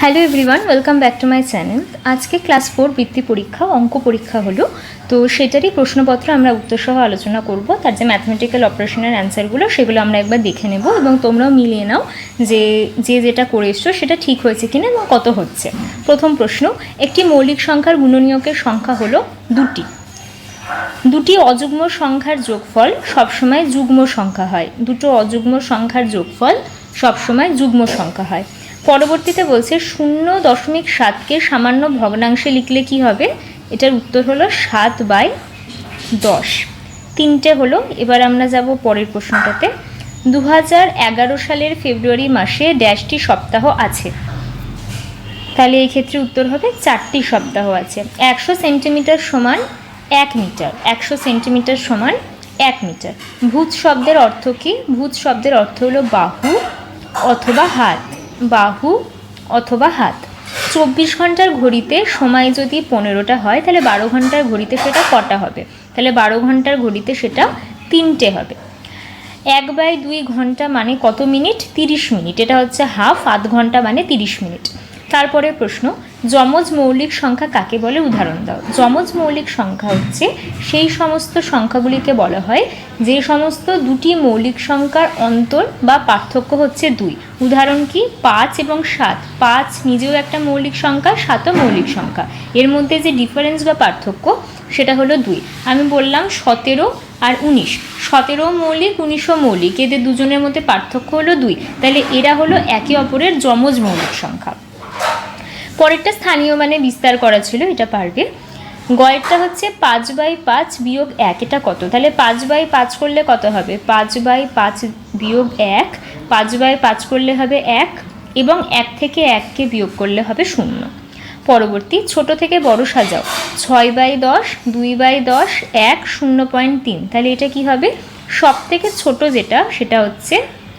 Hello everyone, welcome back to my channel. আজকে class four বৃত্তি পরীক্ষা, অঙ্ক পরীক্ষা হলো। তো সেটারই প্রশ্নপত্র আমরা উত্তরসহ আলোচনা করব। তার যে ম্যাথমেটিক্যাল অপারেশনের অ্যান্সারগুলো সেগুলো আমরা একবার দেখে নেব এবং তোমরাও মিলিয়ে নাও যে যে যেটা করে এসছো সেটা ঠিক হয়েছে কিনা এবং কত হচ্ছে। প্রথম প্রশ্ন, একটি মৌলিক সংখ্যার গুণনীয়কের সংখ্যা হলো দুটি। দুটি অযুগ্ম সংখ্যার যোগফল সবসময় যুগ্ম সংখ্যা হয়। দুটো অযুগ্ম সংখ্যার যোগফল সবসময় যুগ্ম সংখ্যা হয়। পরবর্তীতে বলছে শূন্য দশমিক সাতকে সামান্য ভগ্নাংশে লিখলে কি হবে? এটার উত্তর হলো সাত বাই দশ। তিনটে হলো, এবার আমরা যাব পরের প্রশ্নটাতে। দু হাজার এগারো সালের ফেব্রুয়ারি মাসে ড্যাশটি সপ্তাহ আছে। তাহলে এই ক্ষেত্রে উত্তর হবে চারটি সপ্তাহ আছে। একশো সেন্টিমিটার সমান এক মিটার। একশো সেন্টিমিটার সমান এক মিটার। ভূত শব্দের অর্থ কী? ভূত শব্দের অর্থ হলো বাহু অথবা হাত। বাহু অথবা হাত। চব্বিশ ঘণ্টার ঘড়িতে সময় যদি পনেরোটা হয়, তাহলে বারো ঘণ্টার ঘড়িতে সেটা কটা হবে? তাহলে বারো ঘণ্টার ঘড়িতে সেটা তিনটে হবে। এক বাই দুই ঘণ্টা মানে কত মিনিট? তিরিশ মিনিট। এটা হচ্ছে হাফ, আধ ঘণ্টা মানে তিরিশ মিনিট। তারপরে প্রশ্ন, যমজ মৌলিক সংখ্যা কাকে বলে উদাহরণ দাও। যমজ মৌলিক সংখ্যা হচ্ছে সেই সমস্ত সংখ্যাগুলিকে বলা হয়, যে সমস্ত দুটি মৌলিক সংখ্যার অন্তর বা পার্থক্য হচ্ছে দুই। উদাহরণ কি? পাঁচ এবং সাত। পাঁচ নিজেও একটা মৌলিক সংখ্যা, সাতও মৌলিক সংখ্যা। এর মধ্যে যে ডিফারেন্স বা পার্থক্য, সেটা হলো দুই। আমি বললাম সতেরো আর উনিশ। সতেরো মৌলিক, উনিশও মৌলিক, এদের দুজনের মধ্যে পার্থক্য হলো দুই। তাহলে এরা হলো একে অপরের যমজ মৌলিক সংখ্যা। পরেরটা স্থানীয় মানে বিস্তার করা ছিল এটা পারবে। গয়েরটা হচ্ছে পাঁচ বাই পাঁচ বিয়োগ এক, এটা কত? তাহলে পাঁচ বাই পাঁচ করলে কত হবে? পাঁচ বাই পাঁচ বিয়োগ এক, পাঁচ বাই পাঁচ করলে হবে এক, এবং এক থেকে এককে বিয়োগ করলে হবে শূন্য। পরবর্তী, ছোট থেকে বড় সাজাও। ছয় বাই দশ, দুই বাই দশ, এক, শূন্য পয়েন্ট তিন। তাহলে এটা কি হবে? সব থেকে ছোট যেটা, সেটা হচ্ছে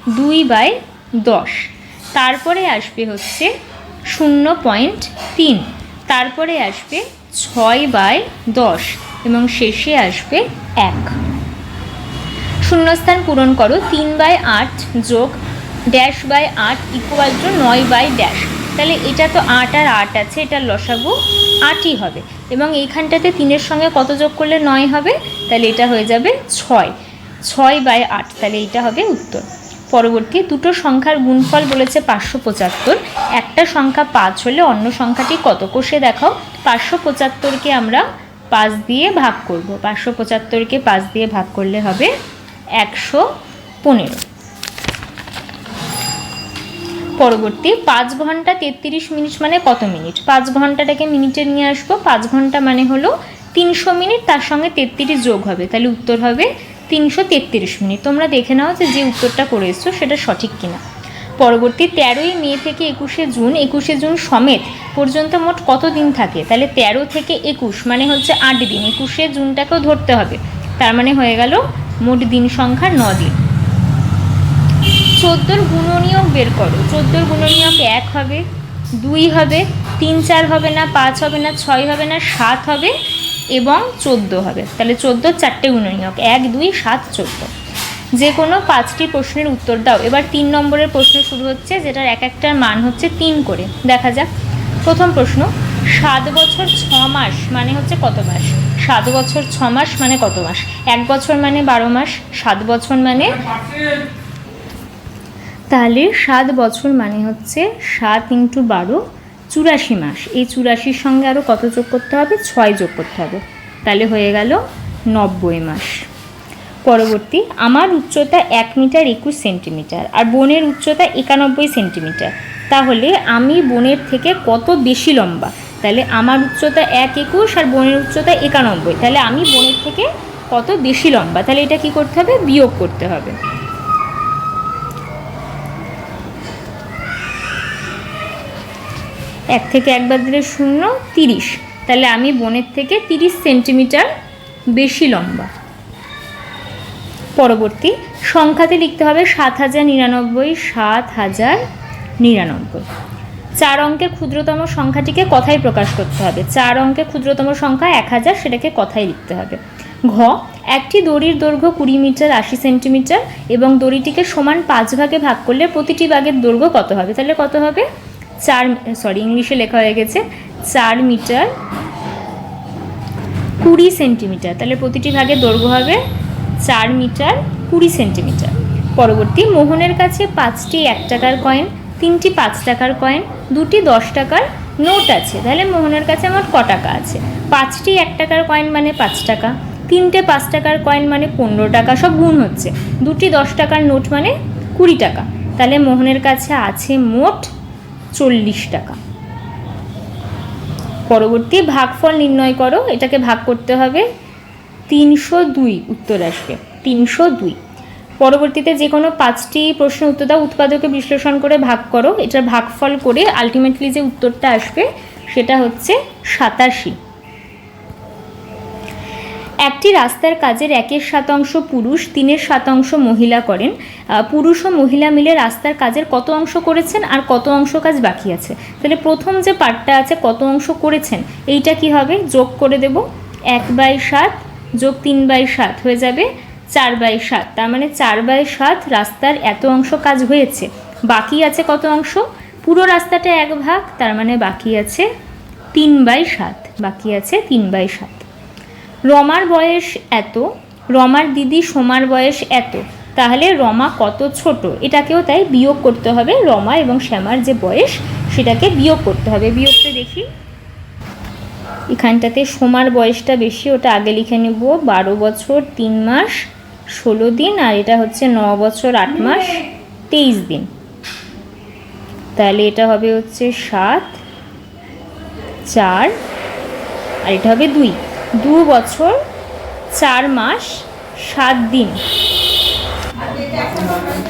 দুই বাই দশ। তারপরে আসবে হচ্ছে শূন্য পয়েন্ট তিন। তারপরে আসবে ছয় বাই দশ এবং শেষে আসবে এক। শূন্যস্থান পূরণ করো, তিন বাই আট যোগ ড্যাশ বাই আট ইকুয়াল টু নয় বাই ড্যাশ। তাহলে এটা তো আট আর আট আছে, এটার লসাগু আটই হবে। এবং এইখানটাতে তিনের সঙ্গে কত যোগ করলে নয় হবে? তাহলে এটা হয়ে যাবে ছয়। ছয় বাই আট, তাহলে এটা হবে উত্তর। পরবর্তী দুটো সংখ্যার গুণফল বলেছে পাঁচশো পঁচাত্তর। একটা সংখ্যা পাঁচ হলে অন্য সংখ্যাটি কত? কোষে দেখাও। পাঁচশো পঁচাত্তরকে আমরা পাঁচ দিয়ে ভাগ করব। পাঁচশো পঁচাত্তরকে পাঁচ দিয়ে ভাগ করলে হবে একশো পনেরো। পরবর্তী, পাঁচ ঘণ্টা তেত্রিশ মিনিট মানে কত মিনিট? পাঁচ ঘন্টাটাকে মিনিটে নিয়ে আসব। পাঁচ ঘণ্টা মানে হলো তিনশো মিনিট, তার সঙ্গে তেত্রিশ যোগ হবে। তাহলে উত্তর হবে তিনশো তেত্রিশ মিনিট। তোমরা দেখে নাও যে যে উত্তরটা করে এসছো সেটা সঠিক কিনা। পরবর্তী তেরোই মে থেকে একুশে জুন একুশে জুন সমেত পর্যন্ত মোট কত দিন থাকে? তাহলে তেরো থেকে একুশ মানে হচ্ছে আট দিন। একুশে জুনটাকেও ধরতে হবে। তার মানে হয়ে গেল মোট দিন সংখ্যা ন দিন। চোদ্দোর গুণনীয়ক বের করো। চোদ্দোর গুণনীয়ক এক হবে, দুই হবে, তিন চার হবে না, পাঁচ হবে না, ছয় হবে না, সাত হবে এবং চোদ্দ হবে। তাহলে চোদ্দোর চারটে গুণনীয়ক। এক, দুই, সাত, চোদ্দ। যে কোনো পাঁচটি প্রশ্নের উত্তর দাও। এবার তিন নম্বরের প্রশ্ন শুরু হচ্ছে, যেটার এক একটার মান হচ্ছে তিন করে। দেখা যাক। প্রথম প্রশ্ন, সাত বছর ছ মাস মানে হচ্ছে কত মাস? সাত বছর ছ মাস মানে কত মাস? এক বছর মানে বারো মাস, সাত বছর মানে তাহলে সাত বছর মানে হচ্ছে সাত ইন্টু বারো চুরাশি মাস। এই চুরাশির সঙ্গে আরও কত যোগ করতে হবে? ছয় যোগ করতে হবে। তাহলে হয়ে গেল নব্বই মাস। পরবর্তী, আমার উচ্চতা এক মিটার একুশ সেন্টিমিটার আর বোনের উচ্চতা একানব্বই সেন্টিমিটার। তাহলে আমি বোনের থেকে কত বেশি লম্বা? তাহলে আমার উচ্চতা এক একুশ আর বোনের উচ্চতা একানব্বই। তাহলে আমি বোনের থেকে কত বেশি লম্বা? তাহলে এটা কি করতে হবে? বিয়োগ করতে হবে। এক থেকে একবার দিলে শূন্য, তিরিশ। তাহলে আমি বোনের থেকে তিরিশ সেন্টিমিটার বেশি লম্বা। পরবর্তী, সংখ্যাতে লিখতে হবে সাত হাজার নিরানব্বই, সাত হাজার নিরানব্বই। চার অঙ্কের ক্ষুদ্রতম সংখ্যাটিকে কথায় প্রকাশ করতে হবে। চার অঙ্কের ক্ষুদ্রতম সংখ্যা এক হাজার, সেটাকে কথায় লিখতে হবে। ঘ, একটি দড়ির দৈর্ঘ্য কুড়ি মিটার, আশি সেন্টিমিটার এবং দড়িটিকে সমান পাঁচ ভাগে ভাগ করলে প্রতিটি ভাগের দৈর্ঘ্য কত হবে? তাহলে কত হবে? চার সরি ইংলিশে লেখা হয়ে গেছে চার মিটার কুড়ি সেন্টিমিটার। তাহলে প্রতিটি ভাগের দৈর্ঘ্য হবে চার মিটার কুড়ি সেন্টিমিটার। পরবর্তী, মোহনের কাছে পাঁচটি এক টাকার কয়েন তিনটি পাঁচ টাকার কয়েন দুটি দশ টাকার নোট আছে। তাহলে মোহনের কাছে আমার ক টাকা আছে? পাঁচটি এক টাকার কয়েন মানে পাঁচ টাকা, তিনটে পাঁচ টাকার কয়েন মানে পনেরো টাকা, সব গুণ হচ্ছে। দুটি দশ টাকার নোট মানে কুড়ি টাকা। তাহলে মোহনের কাছে আছে মোট চল্লিশ টাকা। পরবর্তী ভাগফল নির্ণয় করো, এটাকে ভাগ করতে হবে তিনশো দুই উত্তর আসবে, তিনশো দুই। পরবর্তীতে যে কোনো পাঁচটি প্রশ্ন উত্তর দাও, উৎপাদকে বিশ্লেষণ করে ভাগ করো, এটার ভাগফল করে আলটিমেটলি যে উত্তরটা আসবে, সেটা হচ্ছে সাতাশি। একটি রাস্তার কাজের একের শতাংশ পুরুষ, তিনের শতাংশ মহিলা করেন। পুরুষ ও মহিলা মিলে রাস্তার কাজের কত অংশ করেছেন আর কত অংশ কাজ বাকি আছে? তাহলে প্রথম যে পার্টটা আছে, কত অংশ করেছেন, এইটা কি হবে? যোগ করে দেব। এক বাই সাত যোগ তিন বাই সাত হয়ে যাবে চার বাই সাত। তার মানে চার বাই সাত রাস্তার এত অংশ কাজ হয়েছে। বাকি আছে কত অংশ? পুরো রাস্তাটা এক ভাগ, তার মানে বাকি আছে তিন বাই সাত। বাকি আছে তিন বাই সাত। রমার বয়স এত রমার দিদি সোমার বয়স এত তাহলে রমা কত ছোট? এটাকেও তাই বিয়োগ করতে হবে রমা এবং শ্যামার যে বয়স সেটাকে বিয়োগ করতে হবে। বিয়োগটা দেখি। এখানটাতে সোমার বয়সটা বেশি ওটা আগে লিখে নেব বারো বছর তিন মাস ষোলো দিন আর এটা হচ্ছে ন বছর আট মাস তেইশ দিন। তাহলে এটা হবে হচ্ছে সাত চার আর এটা হবে দুই। দু বছর, চার মাস, সাত দিন।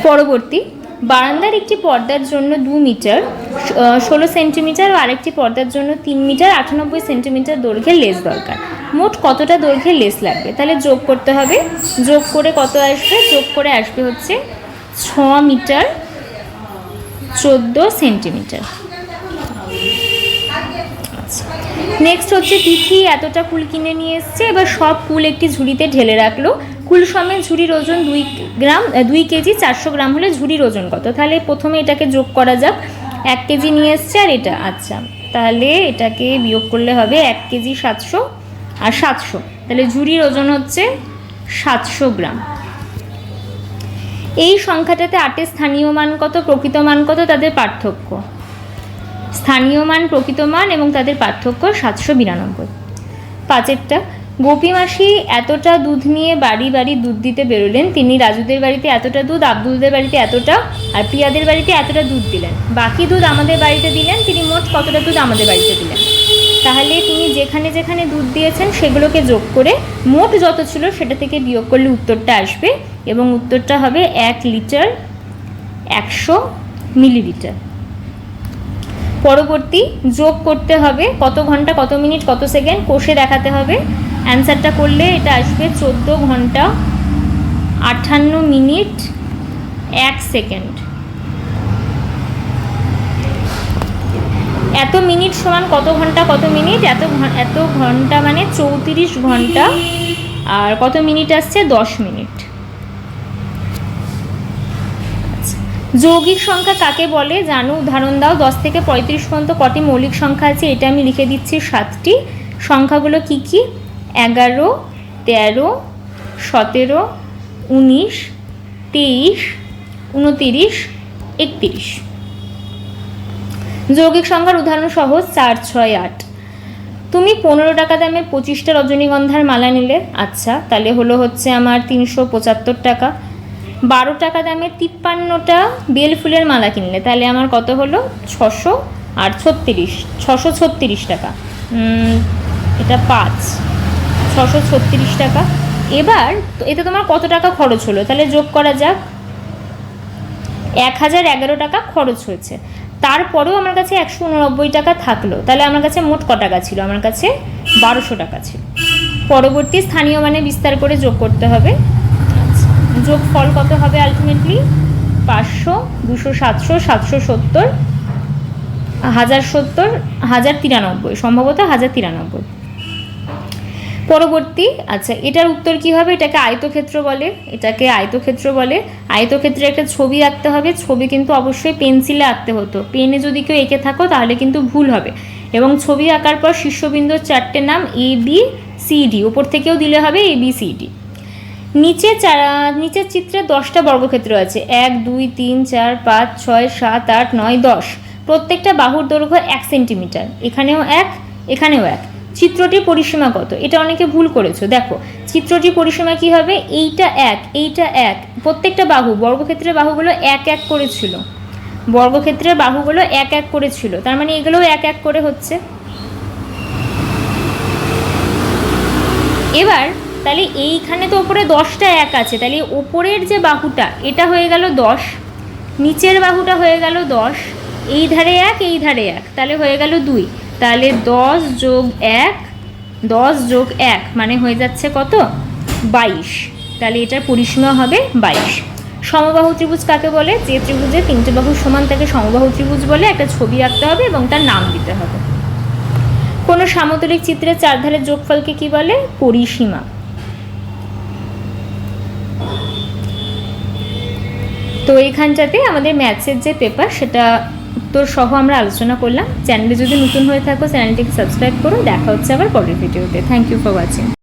পরবর্তী, বারান্দার একটি পর্দার জন্য দু মিটার ষোলো সেন্টিমিটার ও আরেকটি পর্দার জন্য তিন মিটার, আটানব্বই সেন্টিমিটার দৈর্ঘ্যের লেস দরকার। মোট কতটা দৈর্ঘ্যের লেস লাগবে? তাহলে যোগ করতে হবে। যোগ করে কত আসবে? যোগ করে আসবে হচ্ছে ছ মিটার, চোদ্দ সেন্টিমিটার। নেক্সট হচ্ছে তিথি, এতটা কুল কিনে নিয়ে এসছে। এবার সব কুল একটি ঝুড়িতে ঢেলে রাখল। কুল সমেত ঝুড়ির ওজন দুই গ্রাম দুই কেজি চারশো গ্রাম হলে ঝুড়ির ওজন কত? তাহলে প্রথমে এটাকে যোগ করা যাক। এক কেজি নিয়ে এসছে আর এটা আচ্ছা। তাহলে এটাকে বিয়োগ করলে হবে এক কেজি সাতশো আর সাতশো। তাহলে ঝুড়ির ওজন হচ্ছে সাতশো গ্রাম। এই সংখ্যাটাতে আটের স্থানীয় মান কত, প্রকৃত মান কত, তাদের পার্থক্য। স্থানীয় মান, প্রকৃত মান এবং তাদের পার্থক্য সাতশো বিরানব্বই। পাঁচেরটা, গোপী মাসি এতটা দুধ নিয়ে বাড়ি বাড়ি দুধ দিতে বেরোলেন। তিনি রাজুদের বাড়িতে এতটা দুধ, আব্দুলদের বাড়িতে এতটা, আর প্রিয়াদের বাড়িতে এতটা দুধ দিলেন। বাকি দুধ আমাদের বাড়িতে দিলেন, তিনি মোট কতটা দুধ আমাদের বাড়িতে দিলেন? তাহলে তিনি যেখানে যেখানে দুধ দিয়েছেন, সেগুলোকে যোগ করে মোট যত ছিল সেটা থেকে বিয়োগ করলে উত্তরটা আসবে এবং উত্তরটা হবে এক লিটার একশো মিলিলিটার। পরবর্তী যোগ করতে হবে, কত ঘণ্টা, কত মিনিট, কত সেকেন্ড, কোষে দেখাতে হবে। অ্যান্সারটা করলে এটা আসবে চোদ্দ ঘণ্টা আটান্ন মিনিট, এক সেকেন্ড। এত মিনিট সমান কত ঘণ্টা, কত মিনিট? এত এত ঘণ্টা মানে চৌত্রিশ ঘণ্টা। আর কত মিনিট আসছে? দশ মিনিট। যৌগিক সংখ্যা কাকে বলে জানো? উদাহরণ দাও, দশ থেকে পঁয়ত্রিশ পর্যন্ত কটি মৌলিক সংখ্যা আছে? এটা আমি লিখে দিচ্ছি সাতটি। সংখ্যাগুলো কি কি? এগারো, তেরো, সতেরো, উনিশ, তেইশ, উনতিরিশ, একত্রিশ। যৌগিক সংখ্যার উদাহরণ সহজ, চার, ছয়, আট। তুমি পনেরো টাকা দামের পঁচিশটা রজনীগন্ধার মালা নিলে আচ্ছা তাহলে হলো হচ্ছে আমার তিনশো পঁচাত্তর টাকা। বারো টাকা দামের তিপ্পান্নটা বেল ফুলের মালা কিনলে, তাহলে আমার কত হলো? ছশো আর ছত্রিশ, ছশো ছত্রিশ টাকা। এটা পাঁচ, ছশো ছত্রিশ টাকা। এবার এতে তোমার কত টাকা খরচ হলো? তাহলে যোগ করা যাক। এক হাজার এগারো টাকা খরচ হয়েছে। তারপরেও আমার কাছে একশো উননব্বই টাকা থাকল। তাহলে আমার কাছে মোট ক টাকা ছিল? আমার কাছে বারোশো টাকা ছিল। পরবর্তী স্থানীয় মানে বিস্তার করে যোগ করতে হবে। যোগ ফল কত হবে আলটিমেটলি পাঁচশো, দুশো, সাতশো সাতশো সত্তর, হাজার সত্তর, হাজার তিরানব্বই, সম্ভবত হাজার তিরানব্বই। পরবর্তী আচ্ছা এটার উত্তর কি হবে? এটাকে আয়তক্ষেত্র বলে, এটাকে আয়তক্ষেত্র বলে। আয়তক্ষেত্রে একটা ছবি আঁকতে হবে, ছবি কিন্তু অবশ্যই পেন্সিলে আঁকতে হতো। পেনে যদি কেউ এঁকে থাকো, তাহলে কিন্তু ভুল হবে। এবং ছবি আঁকার পর শীর্ষবিন্দুর চারটে নাম এ বি সি ডি ওপর থেকেও দিলে হবে এ বি সি ডি নিচে চা- নিচের চিত্রে দশটা বর্গক্ষেত্র আছে। এক, দুই, তিন, চার, পাঁচ, ছয়, সাত, আট, নয়, দশ। প্রত্যেকটা বাহুর দৈর্ঘ্য এক সেন্টিমিটার। এখানেও এক এখানেও এক। চিত্রটির পরিসীমা কত? এটা অনেকে ভুল করেছ। দেখো চিত্রটির পরিসীমা কি হবে? এইটা এক এইটা এক। প্রত্যেকটা বাহু, বর্গক্ষেত্রের বাহুগুলো এক এক করেছিল বর্গক্ষেত্রের বাহুগুলো এক এক করে ছিল। তার মানে এগুলোও এক এক করে হচ্ছে। এবার তাহলে এইখানে তো ওপরে দশটা এক আছে, তাহলে ওপরের যে বাহুটা, এটা হয়ে গেল দশ, নিচের বাহুটা হয়ে গেল দশ, এই ধারে এক, এই ধারে এক, তাহলে হয়ে গেল দুই, তাহলে দশ যোগ এক, দশ যোগ এক মানে হয়ে যাচ্ছে কত? বাইশ, তাহলে এটার পরিসীমা হবে বাইশ। সমবাহু ত্রিভুজ কাকে বলে? যে ত্রিভুজে তিনটে বাহু সমান তাকে সমবাহু ত্রিভুজ বলে, একটা ছবি আঁকতে হবে এবং তার নাম দিতে হবে। কোনো সামতলিক চিত্রের চারধারের যোগফলকে কি বলে? পরিসীমা। তো এইখানটাতে আমাদের ম্যাথসের যে পেপার সেটা উত্তর সহ আমরা আলোচনা করলাম। চ্যানেলে যদি নতুন হয়ে থাকো চ্যানেলটিকে সাবস্ক্রাইব করো। দেখা হচ্ছে আবার পরের ভিডিওতে থ্যাংক ইউ ফর ওয়াচিং